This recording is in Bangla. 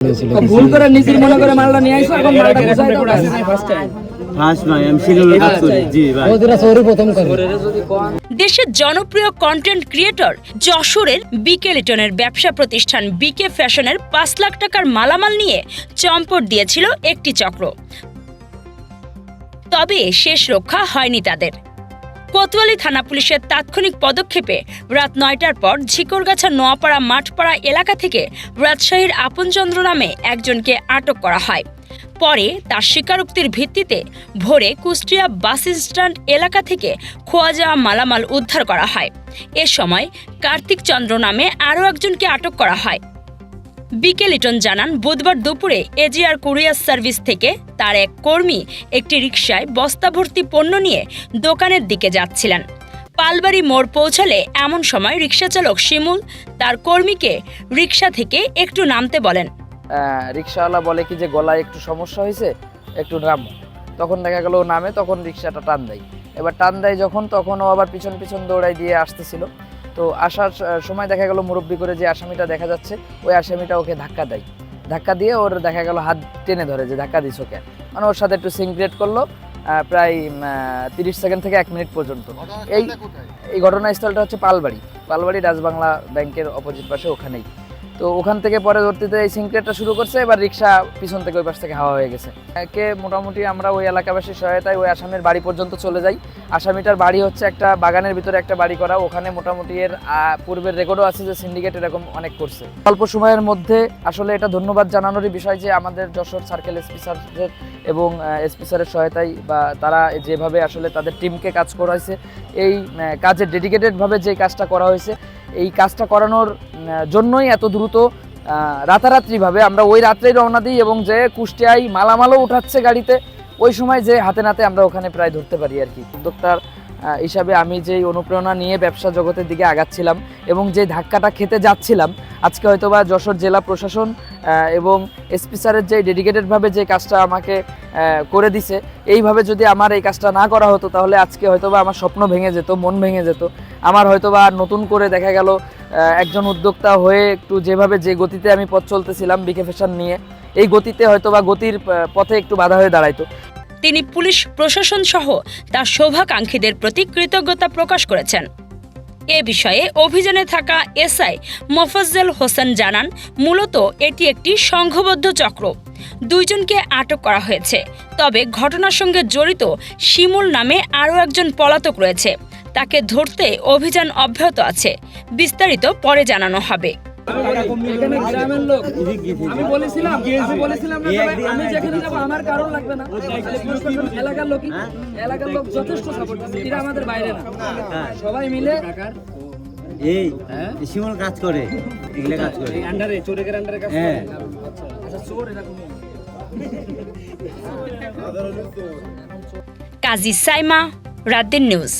ভুল করে নিজের মনে করে মালটা নিয়ে আইসো এখন মালটা বুঝাই দাও ফার্স্ট টাইম দেশের জনপ্রিয় কন্টেন্ট ক্রিয়েটর যশোরের বিকে লিটনের ব্যবসা প্রতিষ্ঠান বিকে ফ্যাশনের পাঁচ লাখ টাকার মালামাল নিয়ে চম্পট দিয়েছিল একটি চক্র। তবে শেষ রক্ষা হয়নি তাদের। কোতোয়ালি থানা পুলিশের তাৎক্ষণিক পদক্ষেপে রাত নয়টার পর ঝিকরগাছা নোয়াপাড়া মাঠপাড়া এলাকা থেকে রাজশাহীর আপনচন্দ্র নামে একজনকে আটক করা হয়। পরে তার স্বীকারোক্তির ভিত্তিতে ভোরে কুষ্টিয়া বাস স্ট্যান্ড এলাকা থেকে খোয়া যাওয়া মালামাল উদ্ধার করা হয়। এ সময় কার্তিক চন্দ্র নামে আরও একজনকে আটক করা হয়। বিকে লিটন জানান, বুধবার দুপুরে এজিআর কুরিয়ার সার্ভিস থেকে তার এক কর্মী একটি রিকশায় বস্তা ভর্তি পণ্য নিয়ে দোকানের দিকে যাচ্ছিলেন। পালবাড়ি মোড় পৌঁছালে এমন সময় রিকশা চালক শিমুল তার কর্মীকে রিকশা থেকে একটু নামতে বলেন। রিক্সাওয়ালা বলে কি যে গলায় একটু সমস্যা হয়েছে, একটু নাম। তখন দেখা গেল নামে, তখন রিক্সাটা টান দেয়। এবার টান দেয় যখন, তখন ও আবার পিছন পিছন দৌড়াই দিয়ে আসতেছিল। তো আসার সময় দেখা গেল মুরব্বী করে যে আসামিটা দেখা যাচ্ছে ওই আসামিটা ওকে ধাক্কা দেয়। ধাক্কা দিয়ে ওর দেখা গেল হাত টেনে ধরে যে ধাক্কা দিস ওকে। মানে ওর সাথে একটু সিনক্রিয়েট করল প্রায় তিরিশ সেকেন্ড থেকে এক মিনিট পর্যন্ত। এই এই ঘটনাস্থলটা হচ্ছে পালবাড়ি। পালবাড়ি রাজবাংলা ব্যাংকের অপোজিট পাশে ওখানেই। তো ওখান থেকে পরবর্তীতে এই সিনক্রেটটা শুরু করছে এবার রিক্সা পিছন থেকে ওই পাশ থেকে হাওয়া হয়ে গেছে। একে মোটামুটি আমরা ওই এলাকাবাসীর সহায়তায় ওই আসামির বাড়ি পর্যন্ত চলে যাই। আসামিটার বাড়ি হচ্ছে একটা বাগানের ভিতরে একটা বাড়ি করা ওখানে মোটামুটি এর পূর্বের রেকর্ডও আছে যে সিন্ডিকেট এরকম অনেক করছে। অল্প সময়ের মধ্যে আসলে এটা ধন্যবাদ জানানোরই বিষয় যে আমাদের যশোর সার্কেল এসপি স্যারের এবং এসপি স্যারের সহায়তায় বা তারা যেভাবে আসলে তাদের টিমকে কাজ করাইছে এই আহ, কাজে ডেডিকেটেডভাবে যে কাজটা করা হয়েছে এই কাজটা করানোর জন্যই এত দ্রুত রাতারাত্রিভাবে আমরা ওই রাত্রেই রওনা দিই এবং যে কুষ্টিয়ায় মালামালও উঠাচ্ছে গাড়িতে, ওই সময় যে হাতে নাতে আমরা ওখানে প্রায় ধরতে পারি আর কি। উদ্যোক্তার হিসাবে আমি যেই অনুপ্রেরণা নিয়ে ব্যবসা জগতের দিকে আগাচ্ছিলাম এবং যে ধাক্কাটা খেতে যাচ্ছিলাম, আজকে হয়তোবা যশোর জেলা প্রশাসন এবং এসপি স্যারের যে ডেডিকেটেডভাবে যে কাজটা আমাকে করে দিছে, এইভাবে যদি আমার এই কাজটা না করা হতো, তাহলে আজকে হয়তোবা আমার স্বপ্ন ভেঙে যেত, মন ভেঙে যেত। আমার হয়তোবা নতুন করে দেখা গেল একজন উদ্যোক্তা হয়ে একটু যেভাবে যে গতিতে আমি পথ চলতেছিলাম বিকে ফ্যাশন নিয়ে, এই গতিতে হয়তোবা গতির পথে একটু বাধা হয়ে দাঁড়াইতো। তিনি পুলিশ প্রশাসন সহ তার শোভাকাঙ্ক্ষীদের প্রতি কৃতজ্ঞতা প্রকাশ করেছেন। এ বিষয়ে অভিযানে থাকা এসআই মোফাজ্জল হোসেন জানান, মূলত এটি একটি সংঘবদ্ধ চক্র। দুইজনকে আটক করা হয়েছে। তবে ঘটনার সঙ্গে জড়িত শিমুল নামে আরও একজন পলাতক রয়েছে। তাকে ধরতে অভিযান অব্যাহত আছে। বিস্তারিত পরে জানানো হবে। আমি বলেছিলাম আমি বলেছিলাম আমি যেখানে যাব আমার কারণ লাগবে না। এলাকার লোক এলাকার লোক যথেষ্ট সাপোর্ট এরা আমাদের বাইরে না। সবাই মিলে এই শিমুল কাজ করে। এগুলো কাজ করে। আন্ডারে চোরেকের আন্ডারে কাজ হ্যাঁ। আচ্ছা চোর এরকম কাজী সাইমা রাতের নিউজ